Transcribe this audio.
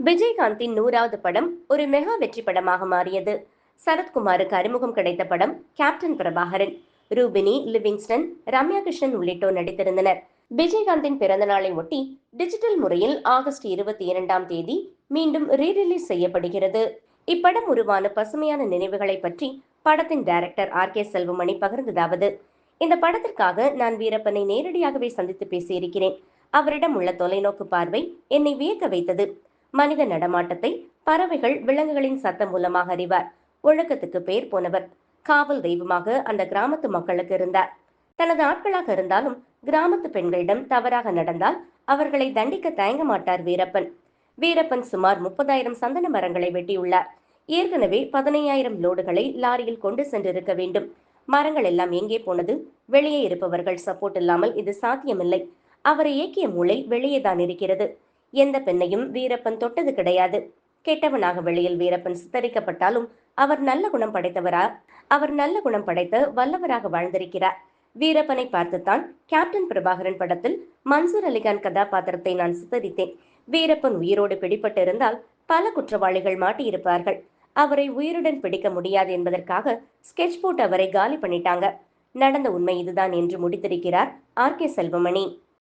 விஜயகாந்தின் நூறாவது படம் ஒரு மெகா வெற்றி படமாக மாறியது. சரத்குமாருக்கு அறிமுகம் கிடைத்த படம் கேப்டன் பிரபாகரன் ரூபினி லிவிங்ஸ்டன் ரம்யா கிருஷ்ணன் உள்ளிட்டோர் நடித்திருந்தனர். விஜயகாந்தின் பிறந்த நாளை ஒட்டி டிஜிட்டல் முறையில் ஆகஸ்ட் இருபத்தி இரண்டாம் தேதி மீண்டும் ரீரிலீஸ் செய்யப்படுகிறது. இப்படம் உருவான பசுமையான நினைவுகளை பற்றி படத்தின் டைரக்டர் ஆர். கே. செல்வமணி பகிர்ந்ததாவது இந்த படத்திற்காக நான் வீரப்பனை நேரடியாகவே சந்தித்து பேசியிருக்கிறேன். அவரிடம் உள்ள தொலைநோக்கு பார்வை என்னை வியக்க வைத்தது. மனித நடமாட்டத்தை பறவைகள் விலங்குகளின் சத்தம் மூலமாக அறிவார். ஒழுக்கத்துக்கு பெயர் போனவர். காவல் தெய்வமாக அந்த கிராமத்து மக்களுக்கு இருந்தார். தனது ஆட்களாக இருந்தாலும் கிராமத்து பெண்களிடம் தவறாக நடந்தால் அவர்களை தண்டிக்க தயங்க மாட்டார் வீரப்பன். வீரப்பன் சுமார் முப்பதாயிரம் சந்தன மரங்களை வெட்டியுள்ளார். ஏற்கனவே பதினையாயிரம் லோடுகளை லாரியில் கொண்டு சென்றிருக்க வேண்டும். மரங்கள் எல்லாம் எங்கே போனது? வெளியே இருப்பவர்கள் சப்போர்ட் இல்லாமல் இது சாத்தியமில்லை. அவரை இயக்கிய மூளை வெளியே தான் இருக்கிறது. எந்த பெண்ணையும் வீரப்பன் தொட்டது கிடையாது. கெட்டவனாக வெளியில் வீரப்பன் சித்தரிக்கப்பட்டாலும் அவர் நல்ல குணம் படைத்தவரா? அவர் நல்ல குணம் படைத்த வல்லவராக வாழ்ந்திருக்கிறார். வீரப்பனை பார்த்துத்தான் கேப்டன் பிரபாகரன் படத்தில் மன்சூர் அலிகான் கதாபாத்திரத்தை நான் சித்தரித்தேன். வீரப்பன் உயிரோடு பிடிபட்டிருந்தால் பல குற்றவாளிகள் மாட்டியிருப்பார்கள். அவரை உயிருடன் பிடிக்க முடியாது என்பதற்காக ஸ்கெட்ச் போட்டு அவரை காலி பண்ணிட்டாங்க. நடந்த உண்மை இதுதான் என்று முடித்திருக்கிறார் ஆர் கே செல்வமணி.